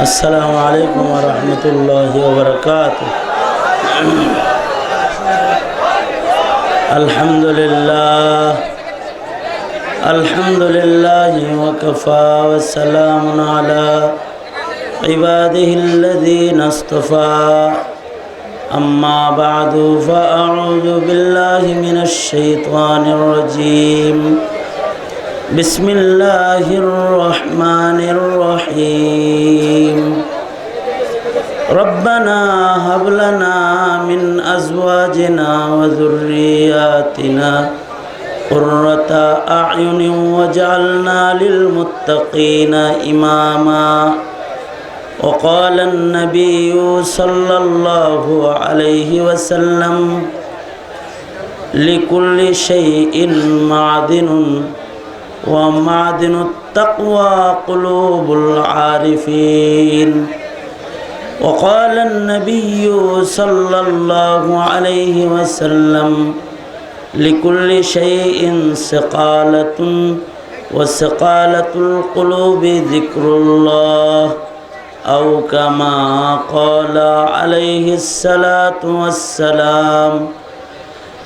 السلام عليكم ورحمة الله وبركاته. الحمد لله. الحمد لله وكفى والسلام على عباده الذين اصطفى. أما بعد فأعوذ بالله من الشيطان الرجيم. بسم الله الرحمن الرحيم ربنا هب لنا من أزواجنا وذرياتنا قرة أعين وجعلنا للمتقين إماما وقال النبي صلى الله عليه وسلم لكل شيء معدن ومعدن التقوى قلوب العارفين. وقال النبي صلى الله عليه وسلم لكل شيء سقالة وسقالة القلوب ذكر الله أو كما قال عليه الصلاة والسلام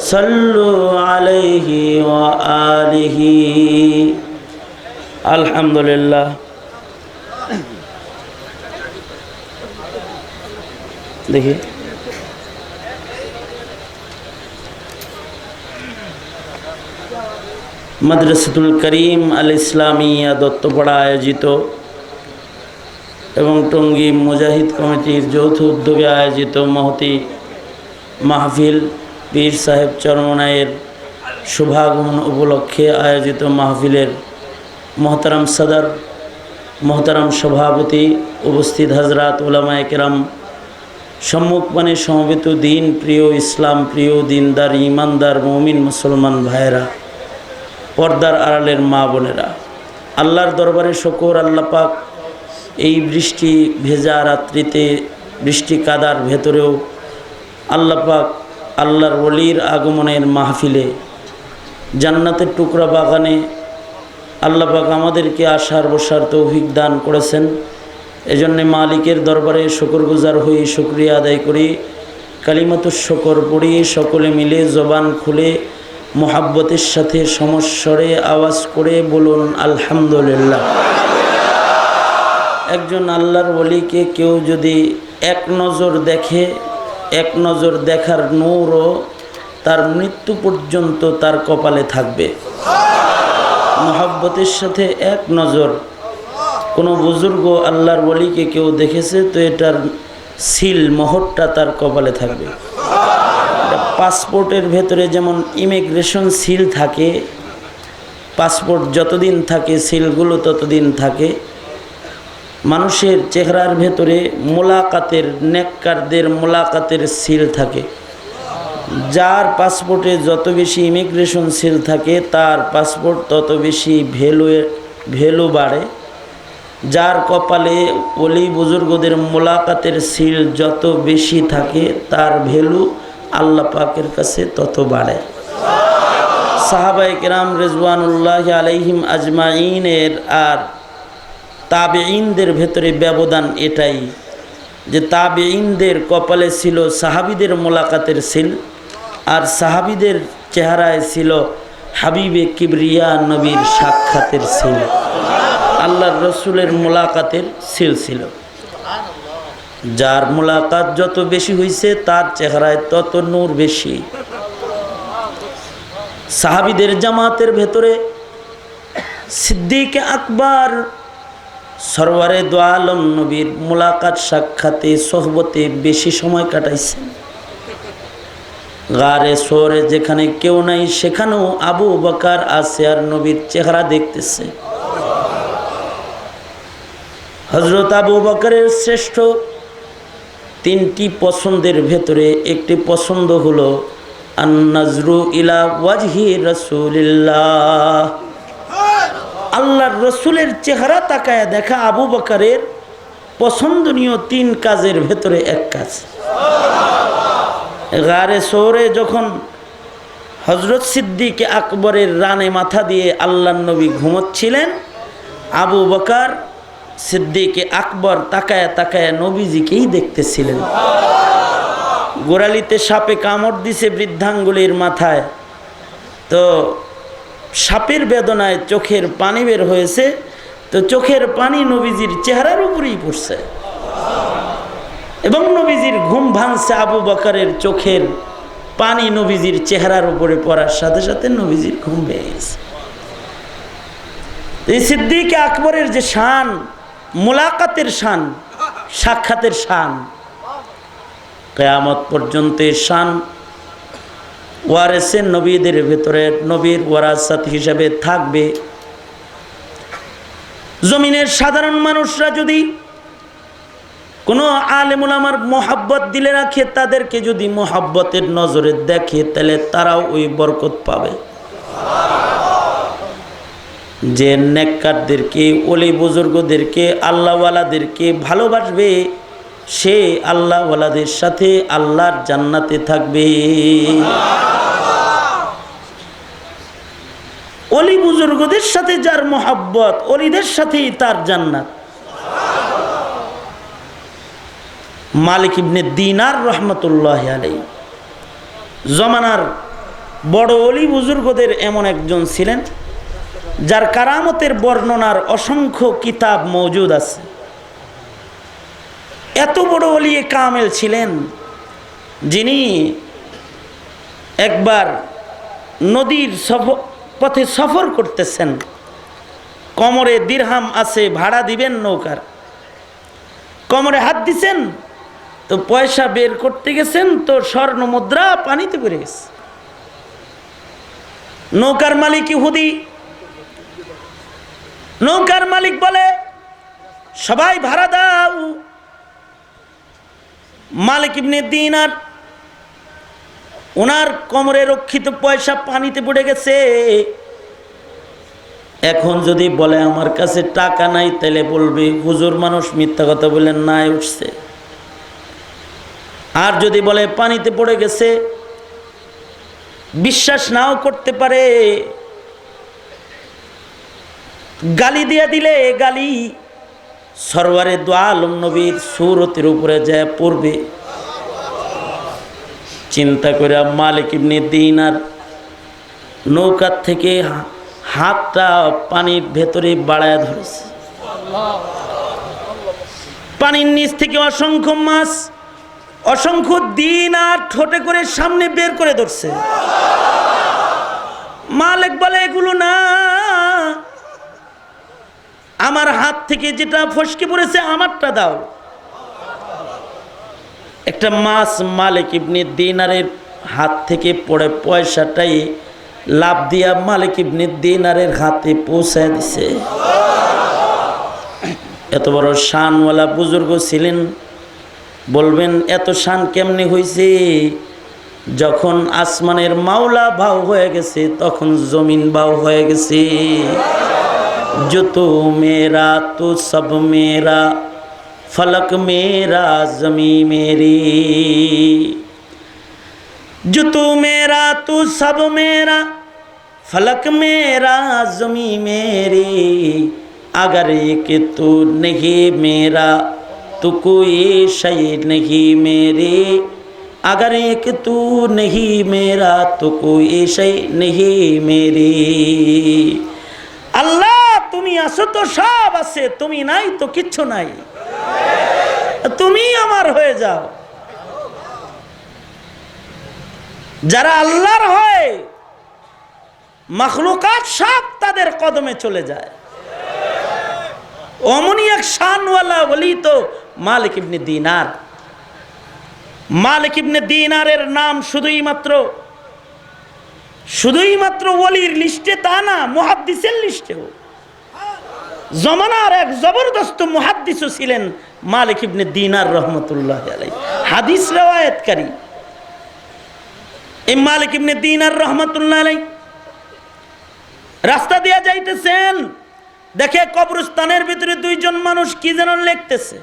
صلوا عليه وآله الحمد لله দেখি মাদ্রাসাতুল করিম আল ইসলামিয়া দত্তপাড়া আয়োজিত এবং টঙ্গী মুজাহিদ কমিটির যৌথ উদ্যোগে আয়োজিত মহতি মাহফিল পীর সাহেব চরমনায়ের শুভাগমন উপলক্ষে আয়োজিত মাহফিলের মহতারাম সদর, মহতারাম সভাপতি উপস্থিত হাজরাত ওলামায় কেরাম সম্মুখপানে সমবেত দিন প্রিয় ইসলাম, প্রিয় দিনদার ইমানদার মমিন, মুসলমান ভাইয়েরা, পর্দার আড়ালের মা বোনেরা, আল্লাহর দরবারে শকর, আল্লাহ পাক এই বৃষ্টি ভেজা রাত্রিতে, বৃষ্টি কাদার ভেতরেও আল্লাহ পাক আল্লাহর ওলির আগমনের মাহফিলে, জান্নাতের টুকরা বাগানে আল্লাহ পাক আমাদেরকে আসার বসার তৌফিক দান করেছেন। এজন্যে মালিকের দরবারে শকর গুজার হয়ে শুক্রিয়া আদায় করি। কালিমাতুর শকর পড়ি, সকলে মিলে জবান খুলে, মোহাব্বতের সাথে সমস্বরে আওয়াজ করে বলুন, আলহামদুলিল্লাহ। একজন আল্লাহর ওলিকে কেউ যদি এক নজর দেখে এক নজর দেখার নূরও তার মৃত্যু পর্যন্ত তার কপালে থাকবে। মহাব্বতের সাথে এক নজর। কোনো বুজুর্গ আল্লাহর বলিকে কেউ দেখেছে তো এটার সিল মোহরটা তার কপালে থাকবে। পাসপোর্টের ভেতরে যেমন ইমিগ্রেশন সিল থাকে, পাসপোর্ট যতদিন থাকে, সিলগুলো ততদিন থাকে মানুষের চেহারার ভেতরে মোলাকাতের, নেককারদের মোলাকাতের সিল থাকে। যার পাসপোর্টে যত বেশি ইমিগ্রেশন সিল থাকে, তার পাসপোর্ট তত বেশি ভ্যালু ভ্যালু বাড়ে। যার কপালে অলি বুজুর্গদের মোলাকাতের সিল যত বেশি থাকে, তার ভ্যালু আল্লাহ পাকের কাছে তত বাড়ে। সাহাবাই কেরাম রেজওয়ানুল্লাহ আলাইহিম আজমাইনের আর তাবেইনদের ভেতরে ব্যবধান এটাই যে তাবেইনদের কপালে ছিল সাহাবিদের মোলাকাতের সিল আর সাহাবিদের চেহারায় ছিল হাবিবে কিবরিয়া নবীর সাক্ষাতের সিল। আল্লাহর রসুলের মোলাকাতের সিল ছিল। যার মোলাকাত যত বেশি হয়েছে তার চেহারায় তত নূর বেশি। সাহাবিদের জামাতের ভেতরে সিদ্দিক আকবর সরওয়ারে দোয়ালম নবীর মোলাকাত সাক্ষাতে সোহবতে বেশি সময় কাটাইছেন গারে শহরে যেখানে কেউ নাই, সেখানেও আবু বকার আসিয়ার নবীর চেহারা দেখতেছে। হজরত আবু বকরের শ্রেষ্ঠ তিনটি পছন্দের ভেতরে একটি পছন্দ হলো আন্নাজরু ইলা ওয়াজহি রসুলিল্লাহ। আল্লাহর রসুলের চেহারা তাকায় দেখা আবু বকারের পছন্দনীয় তিন কাজের ভেতরে এক কাজ। গারে শহরে যখন হজরত সিদ্দিক আকবরের রানে মাথা দিয়ে আল্লাহ নবী ঘুমোচ্ছিলেন, আবু বকার, সিদ্দিকে আকবর তাকায় তাকায় নবীজিকেই দেখতেছিলেন। গোড়ালিতে সাপে কামড় দিছে বৃদ্ধাঙ্গুলির মাথায়। তো সাপের বেদনায় চোখের পানি বের হয়েছে, তো চোখের পানি নবীজির চেহারার উপরেই পড়ছে। এবং নবীজির ঘুম ভাঙছে আবু বকারের চোখের পানি নবীজির চেহারার উপরে পড়ার সাথে সাথে নবীজির ঘুম ভেঙে গেছে। এই সিদ্দিক আকবরের যে শান, মোলাকাতের শান, সাক্ষাতের শান, কেয়ামত পর্যন্ত শান ওয়ারেসের নবীদের ভেতরে নবীর ওয়ারাসাত হিসাবে থাকবে। জমিনের সাধারণ মানুষরা যদি কোনো আলেমুল আমার মোহাব্বত দিলে রাখে, তাদেরকে যদি মোহাব্বতের নজরে দেখে, তাহলে তারাও ওই বরকত পাবে। যে নেককারদেরকে অলি বুজুর্গদেরকে, আল্লাহওয়ালাদেরকে ভালোবাসবে সে আল্লাহওয়ালাদের সাথে আল্লাহর জান্নাতে থাকবে। অলি বুজুর্গদের সাথে যার মোহাব্বত, অলিদের সাথেই তার জান্নাত। মালিক ইবনে দিনার রহমতুল্লাহ আলাই জমানার বড় অলি বুজুর্গদের এমন একজন ছিলেন, যার কারামতের বর্ণনার অসংখ্য কিতাব মজুদ আছে। এত বড় অলিয়ে কামেল ছিলেন যিনি একবার নদীর সফর পথে সফর করতেছেন। কমরে দিরহাম আছে, ভাড়া দিবেন নৌকার। কমরে হাত দিছেন, তো পয়সা বের করতে গেছেন, তো স্বর্ণ মুদ্রা পানিতে পড়ে গেছে। নৌকার মালিক ইহুদি। নৌকার মালিক বলে, সবাই ভাড়া দাও মালিক ইবনে দিনার। ওনার কোমরে রক্ষিত পয়সা পানিতে পড়ে গেছে। এখন যদি বলে আমার কাছে টাকা নাই, তাহলে বলবে, হুজুর, মানুষ মিথ্যা কথা বললেন নাই উঠছে। আর যদি বলে, পানিতে পড়ে গেছে, বিশ্বাস নাও করতে পারে। গালি দিয়ে দিলে, গালি সরওয়ারে দোয়ালম নবীর সুরতের উপরে যায় পড়বে। চিন্তা করে মালিক ইবনে দিন আর নৌকার থেকে হাতটা পানির ভেতরে বাড়ায় ধরেছে। পানির নিচ থেকে অসংখ্য মাছ, অসংখ্য দিন আর ঠোঁটে করে সামনে বের করে ধরছে। মালিক বলে, এগুলো না আমার হাত থেকে যেটা ফসকে পড়েছে, আমারটা দাও। একটা মাছ মালিক ইবনে দিনারের হাত থেকে পড়ে পয়সাটাই লাভ দিয়া মালিক ইবনে দিনারের হাতে পৌঁছায় দিছে। এত বড় শানওয়ালা বুজুর্গ ছিলেন, বলবেন, এত শান কেমনে হয়েছে যখন আসমানের মাওলা ভাও হয়ে গেছে, তখন জমিন ভাও হয়ে গেছে। जो तो मेरा तो सब मेरा, फलक मेरा, जमी मेरी। जो तू मेरा, तू सब मेरा, फलक मेरा, जमी मेरी। अगर एक तू नहीं मेरा तो कोई शही नहीं मेरी। अगर एक तू नहीं मेरा तो कोई शही नहीं मेरी। अल्लाह তুমি আছো তো সব আছে, তুমি নাই তো কিচ্ছু নাই। তুমি আমার হয়ে যাও। যারা আল্লাহর হয় মখলুকাত সব তাদের কদমে চলে যায়। অমনি এক শানওয়ালা বলি তো মালিক ইবনে দিনার। মালিক ইবনে দিনারের নাম শুধুই মাত্র শুধুই মাত্র ওলির লিস্টে তা না, মুহাদ্দিসের লিস্টেও। জমানার এক জবরদস্ত মুহাদ্দিসও ছিলেন মালিক ইবনে দিনার রহমতুল্লাহ আলাই হাদিস রেওয়ায়তকারী। এই মালিক ইবনে দিনার রহমতুল্লাহ আলাই রাস্তা দিয়ে যাইতেছেন, দেখে কবরস্থানের ভিতরে দুইজন মানুষ কি যেন লিখতেছে।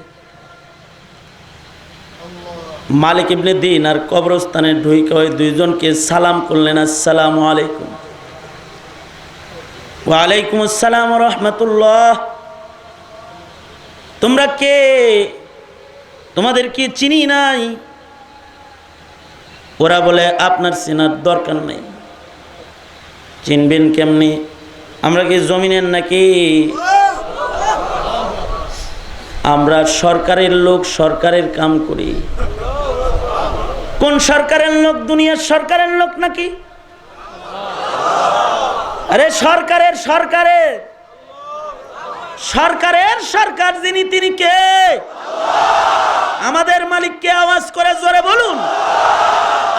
মালিক ইবনে দিন আর কবরস্থানে ঢুইকে ওই দুইজনকে সালাম করলেন, আসসালামু আলাইকুম। ওয়ালাইকুম আসসালাম রহমতুল্লাহ। তোমরা কে? তোমাদের কি চিনি নাই? ওরা বলে, আপনার চেনার দরকার নেই। চিনবেন কেমনি? আমরা কি জমিনের নাকি? আমরা সরকারের লোক, সরকারের কাম করি। কোন সরকারের লোক? দুনিয়ার সরকারের লোক নাকি? আরে সরকারের সরকারের সরকারের সরকার যিনি, তিনি কে? আমাদের মালিককে আওয়াজ করে জোরে বলুন।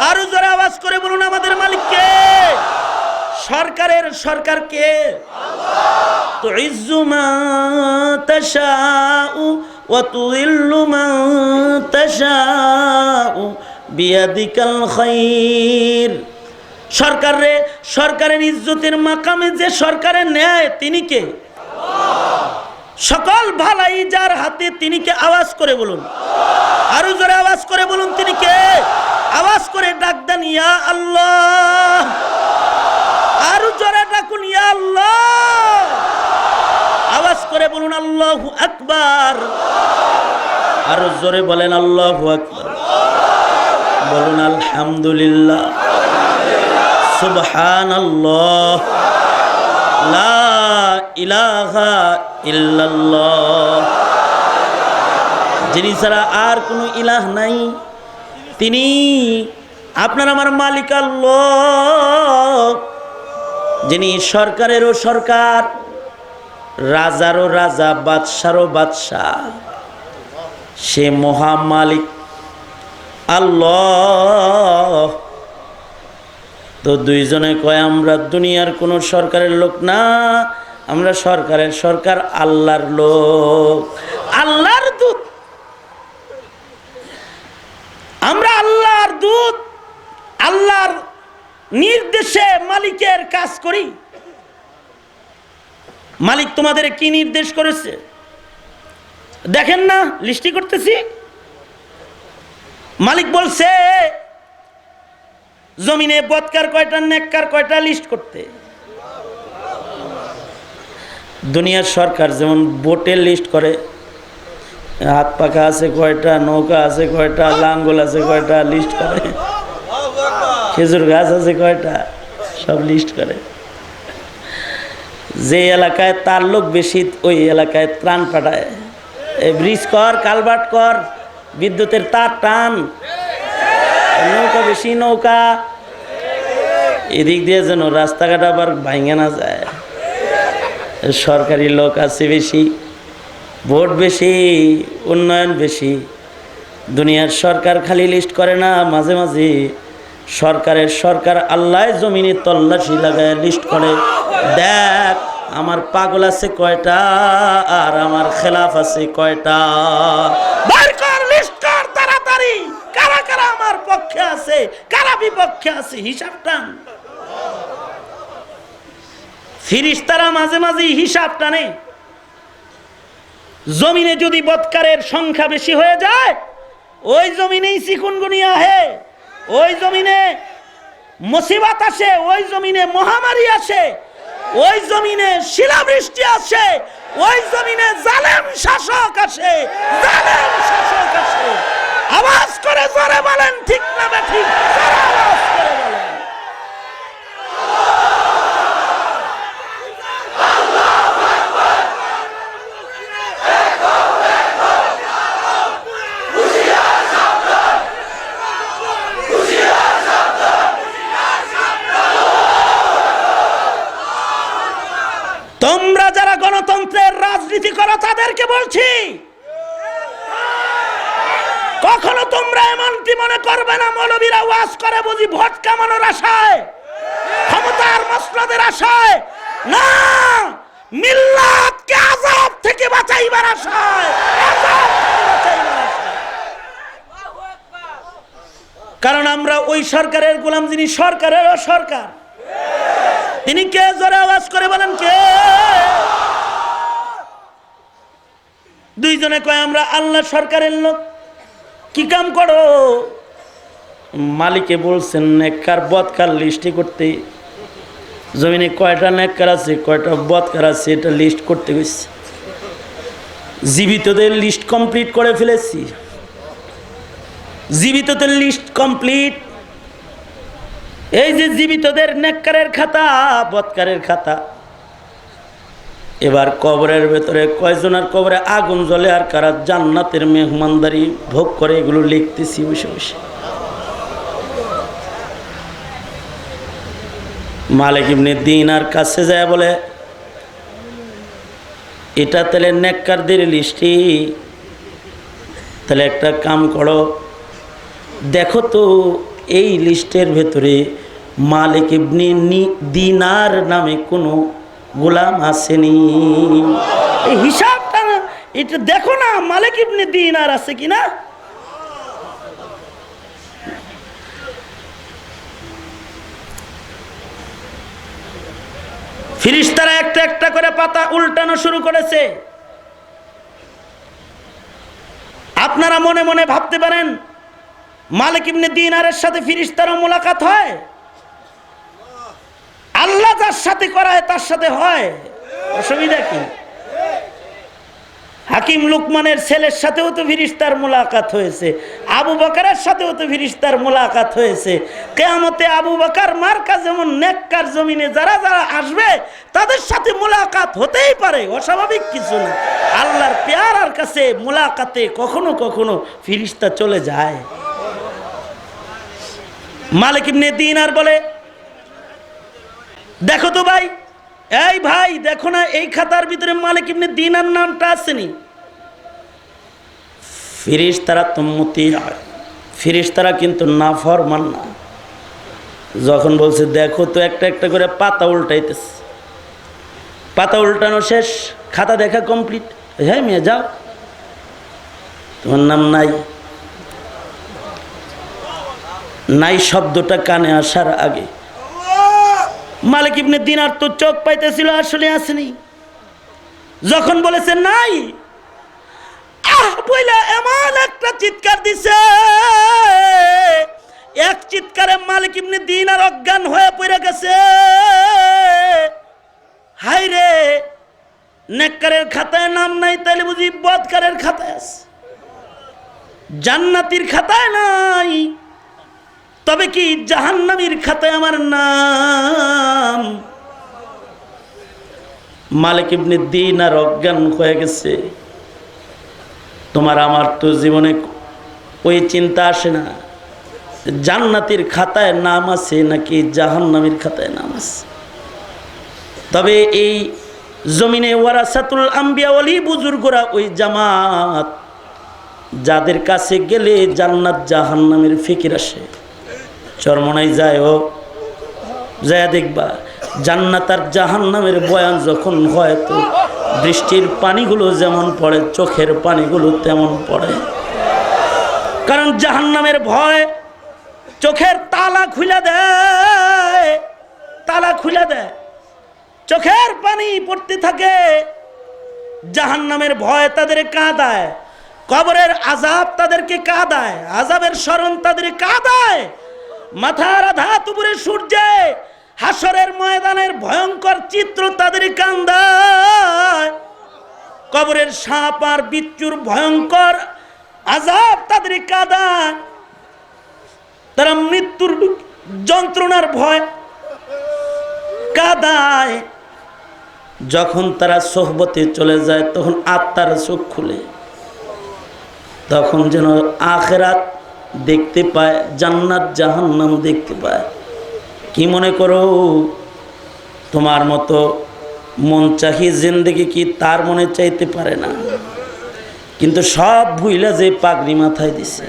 আরও জোরে আওয়াজ করে বলুন আমাদের মালিককে। সরকারের সরকার কে? তাশাউ ওয়া তুযিল্লু মা তাশাউ বিয়াদিকাল খাইর। সরকার, সরকারের ইজ্জতের মাকামে যে সরকারের ন্যায় তিনি কে? সকল ভালাই যার হাতে তিনি কে? আওয়াজ করে বলুন। আরও জোরে আওয়াজ করে বলুন, তিনি কে? আওয়াজ করে ডাক দেন, ইয়া আল্লাহ। আরও জোরে ডাকুন, ইয়া আল্লাহ। আওয়াজ করে বলুন, আল্লাহু আকবার। আরও জোরে বলেন, আল্লাহু আকবার। বলুন, আলহামদুলিল্লাহ। ইল্লাল্লাহ। যিনি ছাড়া আর কোনো ইলাহ নাই, তিনি আপনার আমার মালিক আল্লাহ। যিনি সরকারেরও সরকার, রাজারও রাজা, বাদশারও বাদশাহ। সে মহামালিক আল্লাহ। তো দুইজনে কয়, আমরা দুনিয়ার কোনো সরকারের লোক না, আমরা সরকারের সরকার আল্লাহর লোক। আল্লাহর দূত। আমরা আল্লাহর দূত, আল্লাহর নির্দেশে মালিকের কাজ করি। মালিক তোমাদের কি নির্দেশ করেছে? দেখেন না, লিস্টি করতেছি। মালিক বলছে জমিনে বৎকার কয়টা, নেককার কয়টা লিস্ট করতে? দুনিয়ার সরকার যেমন বোটের লিস্ট করে, হাত পাখা আছে কয়টা, নৌকা আছে কয়টা, লাঙ্গল আছে কয়টা লিস্ট করে, খেজুর গাছ আছে কয়টা, সব লিস্ট করে। যে এলাকায় তার লোক বেশি, ওই এলাকায় ত্রাণ পাঠায়। ব্রিজ কর কালভার্ট কর, বিদ্যুতের তার টান। নৌকা বেশি নৌকা। এদিক দিয়ে যেন রাস্তাঘাট আবার ভাঙে না যায়। সরকারি লোক আছে বেশি, ভোট বেশি, উন্নয়ন বেশি। দুনিয়ার সরকার খালি লিস্ট করে না, মাঝে মাঝে সরকারের সরকার আল্লাহ জমিনে তল্লাশি লাগায় লিস্ট করে। দেখ, আমার পাগল আছে কয়টা, আর আমার খেলাফ আছে কয়টা বার কর লিস্ট কর তাড়াতাড়ি কারা কারা আমার পক্ষে আছে? কারা বিপক্ষে আছে? হিসাব টান। ফিরিস্তারা মাঝে মাঝে হিসাব টানে। জমিনে যদি বৎকারের সংখ্যা বেশি হয়ে যায়, ওই জমিনেই চিকুনগুনিয়া হে। ওই জমিনে মুসিবত আসে, ওই জমিনে মহামারী আসে। ওই জমিনে শিলাবৃষ্টি আসে, ওই জমিনে জালেম শাসক আসে, জালেম শাসক আসে। আওয়াজ করে জোরে বলেন ঠিক না ঠিক? তোমরা যারা গণতন্ত্রের রাজনীতি করো তাদেরকে বলছি কখনো তোমরা এমনটি মনে করবে না? মৌলবীরা ওয়াজ করে বুঝি ভোট কামানোর আশায়। ক্ষমতার মসনদের আশায়। না, মিল্লাতকে আজাব থেকে বাঁচাইবার আশায়। কারণ আমরা ওই সরকারের গোলাম, যিনি সরকারের সরকার তিনি কে? জোরে আওয়াজ করে বলেন কে? দুইজনে কয়, আমরা আল্লাহ সরকারের লোক। কি কাম করো? মালিকে বলছেন, নেককার, বদকার লিস্টই করতে। জমিনে কয়টা নেককার আছে, কয়টা বদকার আছে, এটা লিস্ট করতে গেছি জীবিতদের লিস্ট কমপ্লিট করে ফেলেছি। জীবিতদের লিস্ট কমপ্লিট এই যে জীবিতদের নেককারের খাতা বৎকারের খাতা। এবার কবরের ভেতরে কয়জনের কবরে আগুন জ্বলে আর কারা জান্নাতের মেহমানদারি ভোগ করে এগুলো লিখতেছি বসে বসে। মালিক ইবনে দিন আর কাছে যায় বলে, এটা তাহলে নেককারদের লিস্টি। তাহলে একটা কাম করো। দেখো তো এই লিস্টের ভেতরে মালিক ইবনে দিনার নামে কোনো গোলাম আসেনি এই হিসাবটা এটা দেখো না, মালিক ইবনে দিনার আছে কিনা ফিরিস্তারা একটা একটা করে পাতা উল্টানো শুরু করেছে। আপনারা মনে মনে ভাবতে পারেন, মালিক ইবনে দিনারের সাথে ফিরিস্তারও মোলাকাত হয়? আল্লাহ যার সাথে করায়, তার সাথে হয়। অসুবিধা কি? হাকিম লুকমানের ছেলের সাথেও তো ফিরিস্তার মোলাকাত হয়েছে। আবু বকারের সাথেও তো ফিরিস্তার মোলাকাত হয়েছে। কেয়ামতে আবু বকার মার্কা যেমন নেককার জমিনে যারা যারা আসবে, তাদের সাথে মোলাকাত হতেই পারে, অস্বাভাবিক কিছু না। আল্লাহর পেয়ারার কাছে মোলাকাতে কখনো কখনো ফিরিস্তা চলে যায়। মালিক ইবনে দিনার বলে দেখো তো ভাই, এই ভাই, দেখো না, এই খাতার ভিতরে মালিক ইবনে দিনার নামটা আসেনি। ফিরিস তারা তুম্মতি ফিরিস তারা কিন্তু না ফরমান না। যখন বলছে, দেখো তো একটা একটা করে পাতা উল্টাইতেছে। পাতা উল্টানো শেষ, খাতা দেখা কমপ্লিট। হ্যাঁ মেয়ে, যাও। তোমার নাম নাই। নাই শব্দটা কানে আসার আগে মালিক ইবনে দিনার তো চোখ পাইতেছিল, আসলে আসেনি। যখন বলেছে, নাই। আহ, বইলা, এমন একটা চিৎকার দিছে। এক চিৎকারে মালিক ইবনে দিনার অজ্ঞান হয়ে পড়ে গেছে। হাই রে, নেককারের খাতায় নাম নাই, তাইলে বুঝি বদকারের খাতায় আছে। জান্নাতির খাতায় নাই। তবে কি জাহান্নামীর খাতায় আমার নাম? মালিক ইবনে দিন আর অজ্ঞান হয়ে গেছে। তোমার আমার তো জীবনে ওই চিন্তা আসে না। জান্নাতির খাতায় নাম আছে নাকি জাহান্নামীর খাতায় নাম আছে? তবে এই জমিনে ওয়ারাসাতুল আম্বিয়া অলি বুজুর্গরা ওই জামাত, যাদের কাছে গেলে জান্নাত জাহান্নামের ফিকির আসে। চরমনাই যায় হোক যায় দেখবা, জান্নাত আর জাহান্নামের বয়ান যখন হয় তো বৃষ্টির পানিগুলো যেমন পড়ে, চোখের পানিগুলো তেমন পড়ে। কারণ জাহান্নামের ভয় চোখের তালা খুলে দেয়, তালা খুলে দেয়। চোখের পানি পড়তে থাকে, জাহান্নামের ভয় তাদের কাঁদায়, কবরের আজাব তাদেরকে কাঁদায় আজাবের স্মরণ তাদের কাঁদায়। মাথার আধাত উপরে সূর্যে, হাসরের ময়দানের ভয়ঙ্কর চিত্র তাদের কান্দায়। কবরের সাপ আর বিচ্ছুর ভয়ঙ্কর আজাব তাদের কাঁদায়। তারা মৃত্যুর যন্ত্রণার ভয় কাদায়। যখন তারা সোহবতে চলে যায়, তখন আত্মার চোখ খুলে। তখন যেন আখেরাত দেখতে পায়, জান্নাত জাহান্নাম দেখতে পায়। কি মনে করো, তোমার মতো মন চাহি জিন্দগি কি তার মনে চাইতে পারে না? কিন্তু সব ভুইলা যে পাগড়ি মাথায় দিছে।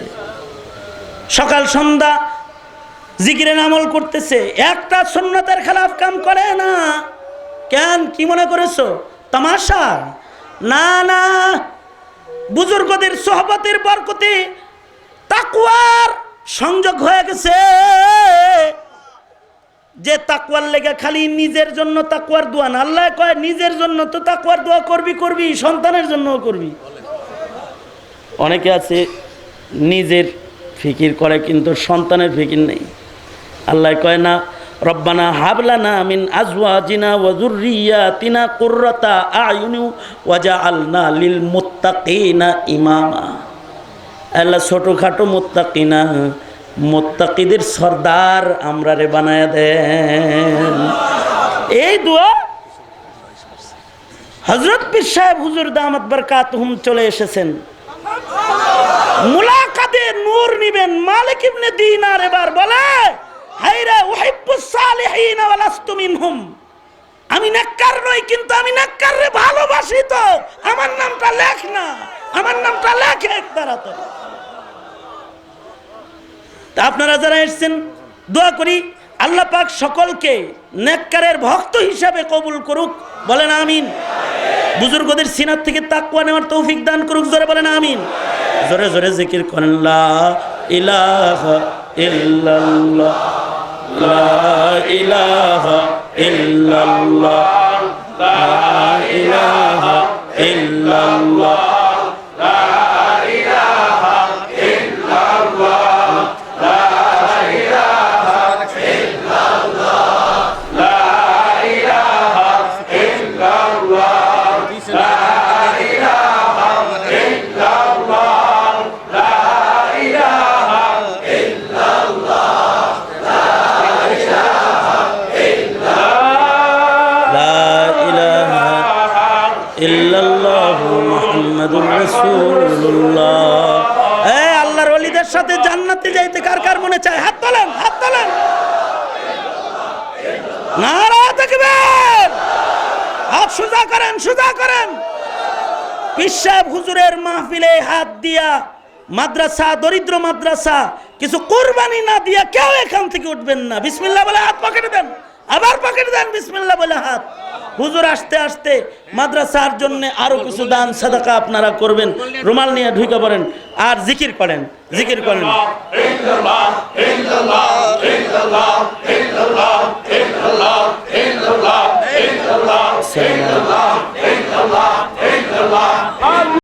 সকাল সন্ধ্যা জিকিরের আমল করতেছে, একটা সুন্নতের খেলাফ কাম করে না। কেন? কি মনে করেছ? তামাশা? না না। বুজুর্গদের সোহবতের বরকতে তাকুয়ার সংযোগ হয়ে গেছে। যে তাকুয়ার লেগে খালি নিজের জন্য তাকুয়ার দোয়া না, আল্লাহ কয়, নিজের জন্য তো তাকুয়ার দোয়া করবি করবি, সন্তানের জন্যও করবি। অনেকে আছে, নিজের ফিকির করে কিন্তু সন্তানের ফিকির নেই। আল্লাহ কয় না, রব্বানা হাবলানা মিন আজওয়াজিনা ওয়া যুররিয়াতিনা কুররাতা আয়ুনি ওয়াজআলনা লিল মুত্তাকিনা ইমামা। আল্লাহ ছোটোখাটো মুত্তাকিনা, মুত্তাকিদের সর্দার আমরা রে বানায় দেন। এই দোয়া হজরত পীর সাহেব হুজুর দামাত বরকাত হুম চলে এসেছেন। মুলাকাতে নূর নিবেন, মালিক ইবনে দিনার এবার বলে হাইরা উহিব্বুস সালিহিন ওয়া লাস্তু মিনহুম। আমি নেককার নই, কিন্তু আমি নেককার রে ভালোবাসি তো। আমার নামটা লেখ না, আমার নামটা লেখ এক তাড়াতাড়ি তা আপনারা যারা এসেছেন, দোয়া করি আল্লাহ পাক সকলকে নেককারের ভক্ত হিসাবে কবুল করুক। বলেন আমিন। বুজুর্গদের সিনার থেকে তাকুয়া নেওয়ার তৌফিক দান করুক, জোরে বলেন আমিন। জোরে জোরে জিকির করেন ইলাহা ইল্লাল্লাহ, লা ইলাহা ইলাহা আল্লাহর সাথে জান্নাতে যাইতে কার কার মনে চায়? হাত তোলেন হাত তোলেন। নারা তাকবীর। হাত সোজা করেন সোজা করেন। পিসাব হুজুরের মাহফিলে হাত দিয়া, মাদ্রাসা, দরিদ্র মাদ্রাসা, কিছু কোরবানি না দিয়া কেউ এখান থেকে উঠবেন না। বিসমিল্লাহ বলে হাত পকেটে দেন। আবার পকেটে দেন, বিসমিল্লাহ বলে হাত। হুজুর আসতে আসতে মাদ্রাসার জন্য আরও কিছু দান, সাদাকা আপনারা করবেন। রুমাল নিয়ে ঢুকে পড়েন আর জিকির করেন জিকির করেন।